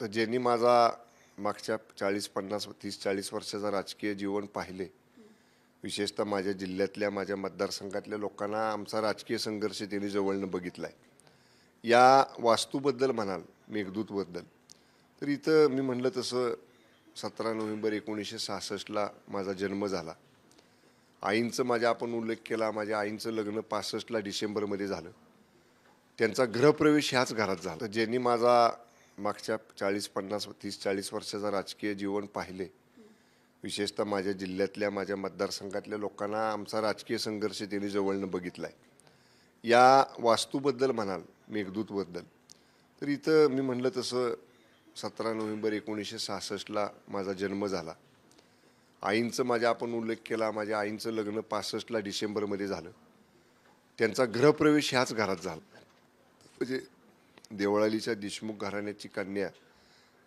तर ज्यांनी माझा मागच्या चाळीस पन्नास तीस चाळीस वर्षाचा राजकीय जीवन पाहिले विशेषतः माझ्या जिल्ह्यातल्या माझ्या मतदारसंघातल्या लोकांना आमचा राजकीय संघर्ष त्यांनी जवळनं बघितला आहे या वास्तूबद्दल म्हणाल मेघदूतबद्दल तर इथं मी म्हणलं तसं सतरा नोव्हेंबर एकोणीसशे सहासष्टला माझा जन्म झाला. आईंचं माझ्या आपण उल्लेख केला माझ्या आईंचं लग्न पासष्टला डिसेंबरमध्ये झालं. त्यांचा गृहप्रवेश ह्याच घरात झाला. तर ज्यांनी माझा मागच्या चाळीस पन्नास तीस चाळीस वर्षाचा राजकीय जीवन पाहिले. विशेषतः माझ्या जिल्ह्यातल्या माझ्या मतदारसंघातल्या लोकांना आमचा राजकीय संघर्ष त्यांनी जवळनं बघितला आहे या वास्तूबद्दल म्हणाल मेघदूतबद्दल तर इथं मी म्हणलं तसं सतरा नोव्हेंबर एकोणीसशे सहासष्टला माझा जन्म झाला. आईंचं माझ्या आपण उल्लेख केला माझ्या आईंचं लग्न पासष्टला डिसेंबरमध्ये झालं. त्यांचा गृहप्रवेश ह्याच घरात झाला. म्हणजे देवळालीच्या देशमुख घराण्याची कन्या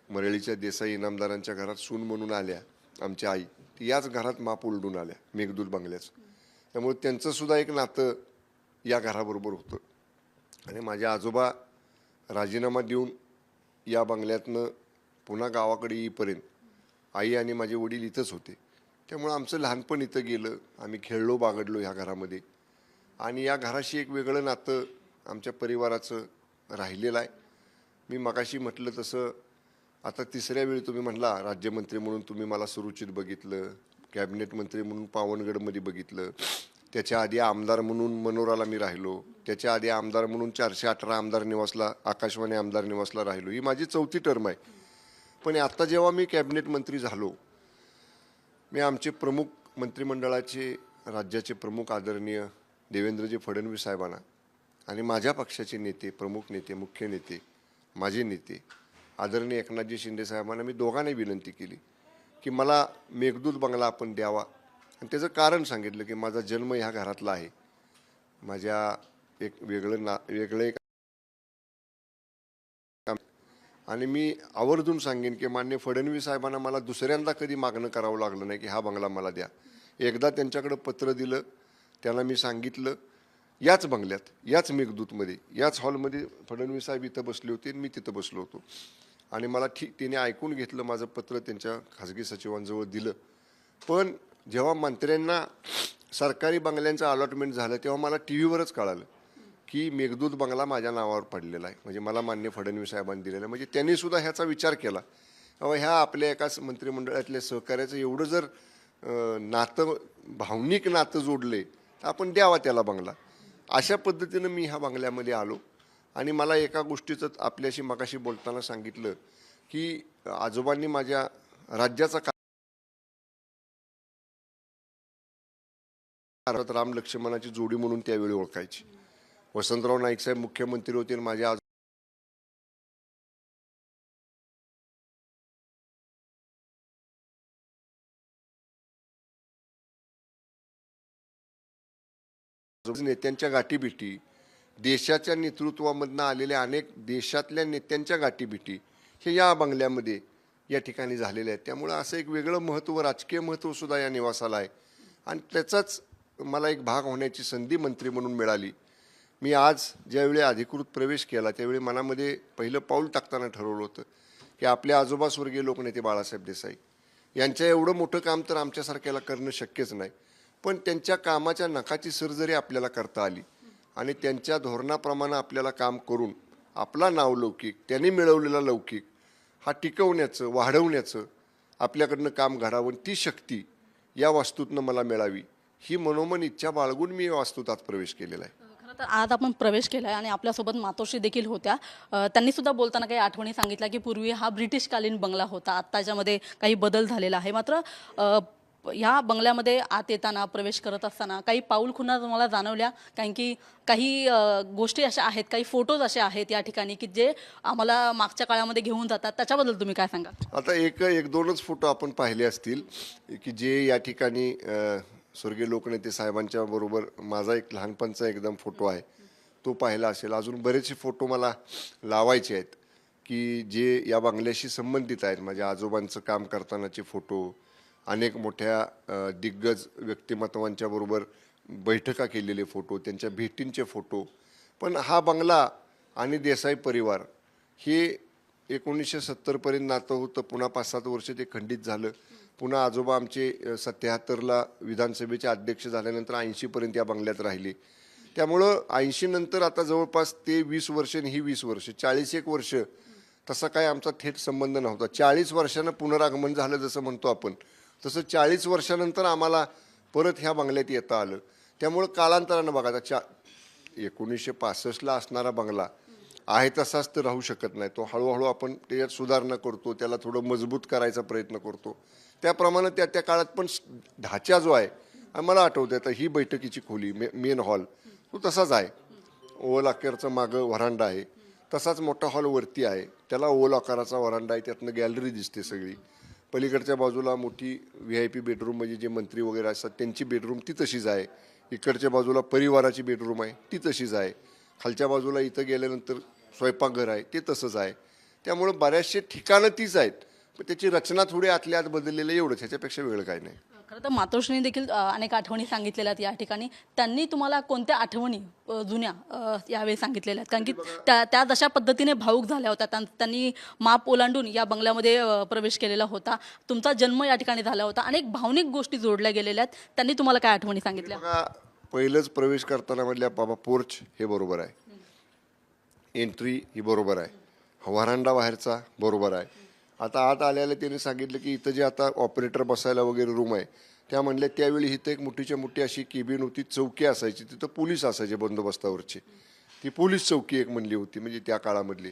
मरळीच्या देसाई इनामदारांच्या घरात सून म्हणून आल्या आमची आई. ती याच घरात माप उलडून आल्या मेघदूत बंगल्याचं त्यामुळे त्यांचंसुद्धा एक नातं या घराबरोबर होतं. आणि माझे आजोबा राजीनामा देऊन या बंगल्यातनं पुन्हा गावाकडे येईपर्यंत आई आणि माझे वडील इथंच होते. त्यामुळं आमचं लहानपण इथं गेलं. आम्ही खेळलो बागडलो ह्या घरामध्ये. आणि या घराशी एक वेगळं नातं आमच्या परिवाराचं राहिलेला आहे. मी मगाशी म्हटलं तसं आता तिसऱ्या वेळी तुम्ही म्हणला राज्यमंत्री म्हणून तुम्ही मला सुरुचित बघितलं कॅबिनेट मंत्री म्हणून पावनगडमध्ये बघितलं त्याच्या आधी आमदार म्हणून मनोराला मी राहिलो त्याच्या आधी आमदार म्हणून चारशे अठरा आमदार निवासला आकाशवाणी आमदार निवासला राहिलो. ही माझी चौथी टर्म आहे. पण आत्ता जेव्हा मी कॅबिनेट मंत्री झालो मी आमचे प्रमुख मंत्रिमंडळाचे राज्याचे प्रमुख आदरणीय देवेंद्रजी फडणवीस साहेबांना आणि माझ्या पक्षाचे नेते प्रमुख नेते मुख्य नेते माझे नेते आदरणीय एकनाथजी शिंदे साहेबांना मी दोघांनाही विनंती केली की मला मेघदूत बंगला आपण द्यावा. आणि त्याचं कारण सांगितलं की माझा जन्म ह्या घरातला आहे. माझ्या एक वेगळं ना वेगळं एक आणि मी आवर्जून सांगेन की मान्य फडणवीस साहेबांना मला दुसऱ्यांदा कधी मागणं करावं लागलं नाही की हा बंगला मला द्या. एकदा त्यांच्याकडं पत्र दिलं त्यांना मी सांगितलं याच बंगल्यात याच मेघदूतमध्ये याच हॉलमध्ये फडणवीस साहेब इथं बसले होते आणि मी तिथं बसलो होतो. आणि मला ठीक तिने ऐकून घेतलं माझं पत्र त्यांच्या खाजगी सचिवांजवळ दिलं. पण जेव्हा मंत्र्यांना सरकारी बंगल्यांचं अलॉटमेंट झालं तेव्हा मला टी व्हीवरच कळालं की मेघदूत बंगला माझ्या नावावर पडलेला आहे. म्हणजे मला मान्य फडणवीस साहेबांनी दिलेला आहे. म्हणजे त्यांनी सुद्धा ह्याचा विचार केला. ह्या आपल्या एका मंत्रिमंडळातल्या सहकार्याचं एवढं जर नातं भावनिक नातं जोडले तर आपण द्यावा त्याला बंगला. अशा पद्धतीनं मी ह्या बंगल्यामध्ये आलो. आणि मला एका गोष्टीचं आपल्याशी मगाशी बोलताना सांगितलं की आजोबांनी माझ्या राज्याचा का भारत राम लक्ष्मणाची जोडी म्हणून त्यावेळी ओळखायची. वसंतराव नाईक साहेब मुख्यमंत्री होते आणि माझ्या नेत्यांच्या गाठीभेटी देशाच्या नेतृत्वामधनं आलेल्या अनेक देशातल्या नेत्यांच्या गाठीभेटी हे या बंगल्यामध्ये या ठिकाणी झालेल्या आहेत. त्यामुळं असं एक वेगळं महत्त्व राजकीय महत्त्वसुद्धा या निवासाला आहे. आणि त्याचाच मला एक भाग होण्याची संधी मंत्री म्हणून मिळाली. मी आज ज्यावेळी अधिकृत प्रवेश केला त्यावेळी मनामध्ये पहिलं पाऊल टाकताना ठरवलं होतं की आपल्या आजोबा स्वर्गीय लोकनेते बाळासाहेब देसाई यांच्या एवढं मोठं काम तर आमच्यासारख्याला करणं शक्यच नाही. पण त्यांच्या कामाच्या नकाची सर जरी आपल्याला करता आली आणि त्यांच्या धोरणाप्रमाणे आपल्याला काम करून आपला नावलौकिक त्यांनी मिळवलेला लौकिक हा टिकवण्याचं वाढवण्याचं आपल्याकडनं काम घडावं ती शक्ती या वास्तूतनं मला मिळावी ही मनोमन इच्छा बाळगून मी या वास्तूत आज प्रवेश केलेला आहे. तर आज आपण प्रवेश केला आहे आणि आपल्यासोबत मातोश्री देखील होत्या. त्यांनी सुद्धा बोलताना काही आठवणी सांगितल्या की पूर्वी हा ब्रिटिशकालीन बंगला होता. आत्ताच्यामध्ये काही बदल झालेला आहे. मात्र ह्या बंगल्यामध्ये आत येताना प्रवेश करत असताना काही पाऊल खुणा तुम्हाला जाणवल्या? कारण की काही गोष्टी अशा आहेत काही फोटोज असे आहेत या ठिकाणी की जे आम्हाला मागच्या काळामध्ये घेऊन जातात. त्याच्याबद्दल तुम्ही काय सांगा आता एक एक दोनच फोटो आपण पाहिले असतील की जे या ठिकाणी स्वर्गीय लोकनेते साहेबांच्या बरोबर माझा एक लहानपणचा एकदम फोटो आहे. तो पाहिला असेल. अजून बरेचसे फोटो मला लावायचे आहेत की जे या बंगल्याशी संबंधित आहेत. माझ्या आजोबांचं काम करतानाचे फोटो अनेक मोठ्या दिग्गज व्यक्तिमत्वांच्याबरोबर बैठका केलेले फोटो त्यांच्या भेटींचे फोटो. पण हा बंगला आणि देसाई परिवार हे एकोणीसशे सत्तरपर्यंत नातं होतं. पुन्हा पाच सात वर्ष ते खंडित झालं. पुन्हा आजोबा आमचे सत्याहत्तरला विधानसभेचे अध्यक्ष झाल्यानंतर ऐंशीपर्यंत या बंगल्यात राहिले. त्यामुळं ऐंशीनंतर आता जवळपास ते वीस वर्ष आणि ही वीस वर्ष चाळीस एक वर्ष तसा काय आमचा थेट संबंध नव्हता. चाळीस वर्षानं पुनरागमन झालं जसं म्हणतो आपण. तसं चाळीस वर्षानंतर आम्हाला परत ह्या बंगल्यात येता आलं. त्यामुळं कालांतरानं बघा आता चा एकोणीसशे पासष्टला असणारा बंगला आहे तसाच तर राहू शकत नाही. तो हळूहळू आपण त्याच्यात सुधारणा करतो त्याला थोडं मजबूत करायचा प्रयत्न करतो. त्याप्रमाणे त्या त्या काळात पण ढाचा जो आहे मला आठवतं आता ही बैठकीची खोली मे मेन हॉल तो तसाच आहे. ओल आकारचं मागं व्हरांडा आहे. तसाच मोठा हॉल वरती आहे. त्याला ओल आकाराचा व्हरांडा आहे त्यातनं गॅलरी दिसते सगळी. पलीकडच्या बाजूला मोठी व्ही आय पी बेडरूम म्हणजे जे मंत्री वगैरे असतात त्यांची बेडरूम ती तशीच आहे. इकडच्या बाजूला परिवाराची बेडरूम आहे ती तशीच आहे. खालच्या बाजूला इथं गेल्यानंतर स्वयंपाकघर आहे ते तसंच आहे. त्यामुळं बऱ्याचशे ठिकाणं तीच आहेत. पण त्याची रचना थोडी आतल्या आत बदललेली आहे एवढंच ह्याच्यापेक्षा वेळ काय नाही. खरं तर मातोश्रीने देखील अनेक आठवणी सांगितलेल्या आहेत या ठिकाणी. त्यांनी तुम्हाला कोणत्या आठवणी जुन्या यावेळी सांगितलेल्या आहेत? कारण की त्या त्या जशा पद्धतीने भाऊक झाल्या होत्या त्यां- त्यांनी माप ओलांडून या बंगल्यामध्ये प्रवेश केलेला होता. तुमचा जन्म या ठिकाणी झाला होता. अनेक भावनिक गोष्टी जोडल्या गेलेल्या आहेत. त्यांनी तुम्हाला काय आठवणी सांगितल्या? पहिलंच प्रवेश करताना म्हटल्या बाबा पोर्च हे बरोबर आहे. एंट्री ही बरोबर आहे. व्हरांडा बाहेरचा बरोबर आहे. आता आत आल्याला त्याने सांगितलं की इथं जे आता ऑपरेटर बसायला वगैरे रूम आहे त्या म्हणल्या त्यावेळी इथं एक मोठीच्या मोठी अशी केबिन होती चौकी असायची. तिथं पोलीस असायचे बंदोबस्तावरचे. ती पोलीस चौकी एक म्हणली होती म्हणजे त्या काळामधली.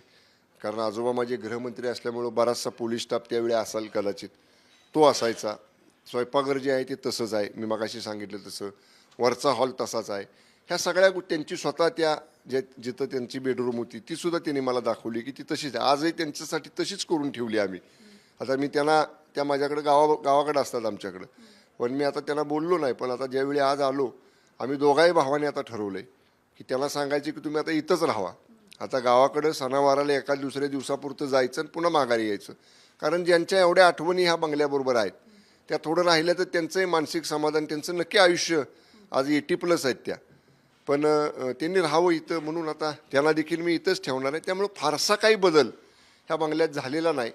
कारण आजोबा माझे गृहमंत्री असल्यामुळं बराचसा पोलीस स्टाफ त्यावेळी असाल कदाचित. तो असायचा. स्वयंपाकघर जे आहे ते तसंच आहे. मी मागाशी सांगितलं तसं. वरचा हॉल तसाच आहे. ह्या सगळ्या गो- त्यांची स्वतः त्या जे जिथं त्यांची बेडरूम होती ती सुद्धा त्यांनी मला दाखवली की ती तशीच आजही त्यांच्यासाठी तशीच करून ठेवली आम्ही. आता मी त्यांना त्या माझ्याकडे गावा गावाकडे असतात आमच्याकडं. पण मी आता त्यांना बोललो नाही पण आता ज्यावेळी आज आलो आम्ही दोघाही भावाने आता ठरवलंय की त्याला सांगायचे की तुम्ही आता इथंच राहा आता गावाकडं सणावाराला एका दुसऱ्या दिवसापुरतं जायचं आणि पुन्हा माघारी यायचं. कारण ज्यांच्या एवढ्या आठवणी ह्या बंगल्याबरोबर आहेत त्या थोडं राहिल्या तर त्यांचंही मानसिक समाधान त्यांचं नक्की आयुष्य आज एटी प्लस आहेत त्या. पण त्यांनी राहावं इथं म्हणून आता त्यांना देखील मी इथंच ठेवणार आहे. त्यामुळं फारसा काही बदल ह्या बंगल्यात झालेला नाही.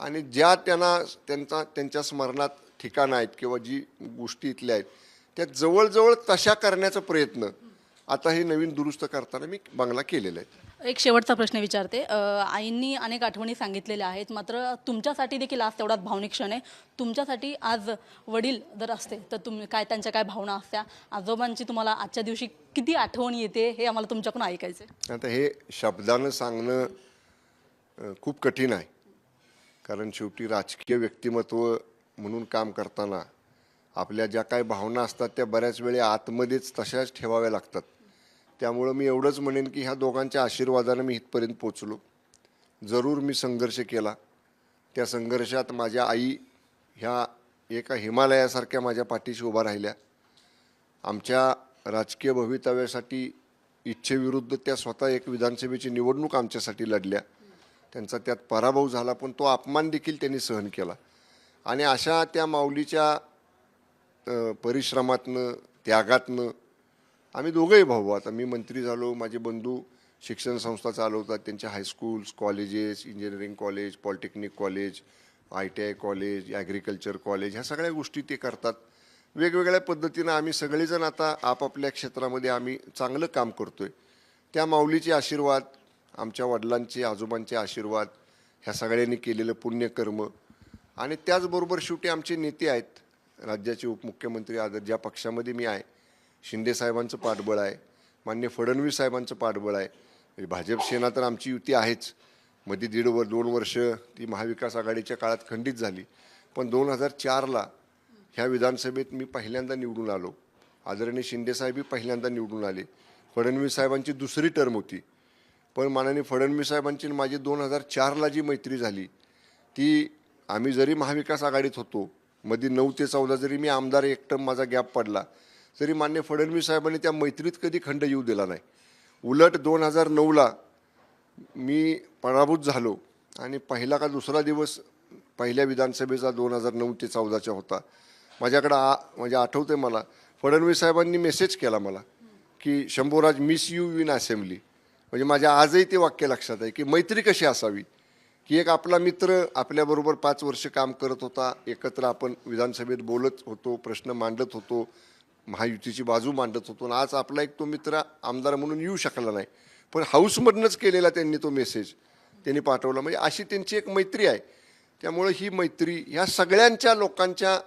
आणि ज्या त्यांना त्यांचा त्यांच्या स्मरणात ठिकाणं आहेत किंवा जी गोष्टी इथल्या आहेत त्या जवळजवळ तशा करण्याचा प्रयत्न आता हे नवीन दुरुस्त करताना मी बंगला केलेला आहे. एक शेवटचा प्रश्न विचारते. आईंनी अनेक आठवणी सांगितलेल्या आहेत. मात्र तुमच्यासाठी देखील आज तेवढाच भावनिक क्षण आहे. तुमच्यासाठी आज वडील जर असते तर तुम्ही काय त्यांच्या काय भावना असत्या? आजोबांची तुम्हाला आजच्या दिवशी किती आठवण येते हे आम्हाला तुमच्याकडून ऐकायचं आहे. आता हे शब्दानं सांगणं खूप कठीण आहे. कारण शेवटी राजकीय व्यक्तिमत्व म्हणून काम करताना आपल्या ज्या काही भावना असतात त्या बऱ्याच वेळे आतमध्येच तशाच ठेवाव्या लागतात. त्यामुळं मी एवढंच म्हणेन की ह्या दोघांच्या आशीर्वादानं मी इथपर्यंत पोचलो. जरूर मी संघर्ष केला. त्या संघर्षात माझ्या आई ह्या एका हिमालयासारख्या माझ्या पाठीशी उभा राहिल्या. आमच्या राजकीय भवितव्यासाठी इच्छेविरुद्ध त्या स्वतः एक विधानसभेची निवडणूक आमच्यासाठी लढल्या. त्यांचा त्यात पराभव झाला पण तो अपमान देखील त्यांनी सहन केला. आणि अशा त्या माऊलीच्या परिश्रमातनं त्यागातनं आम्ही दोघंही भाऊ. आता मी मंत्री झालो माझे बंधू शिक्षण संस्था चालवतात त्यांच्या high schools colleges engineering college polytechnic college I T I college agriculture college ह्या सगळ्या गोष्टी ते करतात. वेगवेगळ्या पद्धतीनं आम्ही सगळेजण आता आपापल्या क्षेत्रामध्ये आम्ही चांगलं काम करतो आहे त्या माऊलीचे आशीर्वाद आमच्या वडिलांचे आजोबांचे आशीर्वाद ह्या सगळ्यांनी केलेलं पुण्यकर्म. आणि त्याचबरोबर शेवटी आमचे नेते आहेत. राज्याचे उपमुख्यमंत्री आदर ज्या पक्षामध्ये मी आहे शिंदे साहेबांचं पाठबळ आहे. मान्य फडणवीस साहेबांचं पाठबळ आहे. म्हणजे भाजप सेना तर आमची युती आहेच. मध्ये दीड वर दोन वर्ष ती महाविकास आघाडीच्या काळात खंडित झाली. पण दोन हजार चारला ह्या विधानसभेत मी पहिल्यांदा निवडून आलो. आदरणीय शिंदेसाहेबही पहिल्यांदा निवडून आले. फडणवीस साहेबांची दुसरी टर्म होती. पण माननीय फडणवीस साहेबांची आणि माझी दोन हजार चारला जी मैत्री झाली ती आम्ही जरी महाविकास आघाडीत होतो मध्ये नऊ ते चौदा जरी मी आमदार एक टर्म माझा गॅप पडला तरी मान्य फडणवीस साहेबांनी त्या मैत्रीत कधी खंड येऊ दिला नाही. उलट दोन हजार नऊला मी पराभूत झालो आणि पहिला का दुसरा दिवस पहिल्या विधानसभेचा दोन हजार नऊ ते चौदाचा होता. माझ्याकडं आ म्हणजे आठवते मला फडणवीस साहेबांनी मेसेज केला मला की Shambhuraj miss you in assembly म्हणजे माझ्या आजही ते वाक्य लक्षात आहे की मैत्री कशी असावी? की एक आपला मित्र आपल्याबरोबर पाच वर्ष काम करत होता एकत्र आपण विधानसभेत बोलत होतो प्रश्न मांडत होतो महायुतीची बाजू मांडत होतो. आणि आज आपला एक तो मित्र आमदार म्हणून येऊ शकला नाही. पण हाऊसमधनंच केलेला त्यांनी तो मेसेज त्यांनी पाठवला. म्हणजे अशी त्यांची एक मैत्री आहे. त्यामुळं ही मैत्री ह्या सगळ्यांच्या लोकांच्या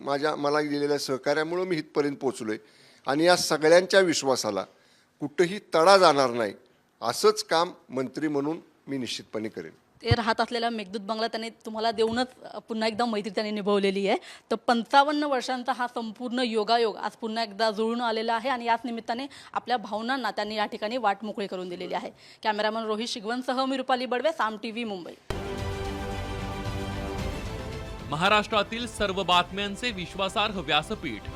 माझ्या मला दिलेल्या सहकार्यामुळं मी इथपर्यंत पोचलो आहे आणि या सगळ्यांच्या विश्वासाला कुठंही तडा जाणार नाही. असंच काम मंत्री म्हणून मी निश्चितपणे करेन. ते राहत असलेला मेघदूत बंगला त्यांनी तुम्हाला देऊनच पुन्हा एकदा मैत्री त्यांनी निभवलेली आहे. तर पंचावन्न वर्षांचा हा संपूर्ण योगायोग आज पुन्हा एकदा जुळून आलेला आहे आणि याच निमित्ताने आपल्या भावनांना त्यांनी या ठिकाणी वाट मोकळी करून दिलेली आहे. कॅमेरामन रोहित शिगवनसह मी रुपाली बडवे साम टी व्ही मुंबई. महाराष्ट्रातील सर्व बातम्यांचे विश्वासार्ह व्यासपीठ.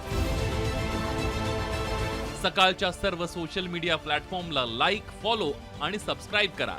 सकाळच्या सर्व सोशल मीडिया प्लॅटफॉर्मला लाईक फॉलो आणि सबस्क्राईब करा.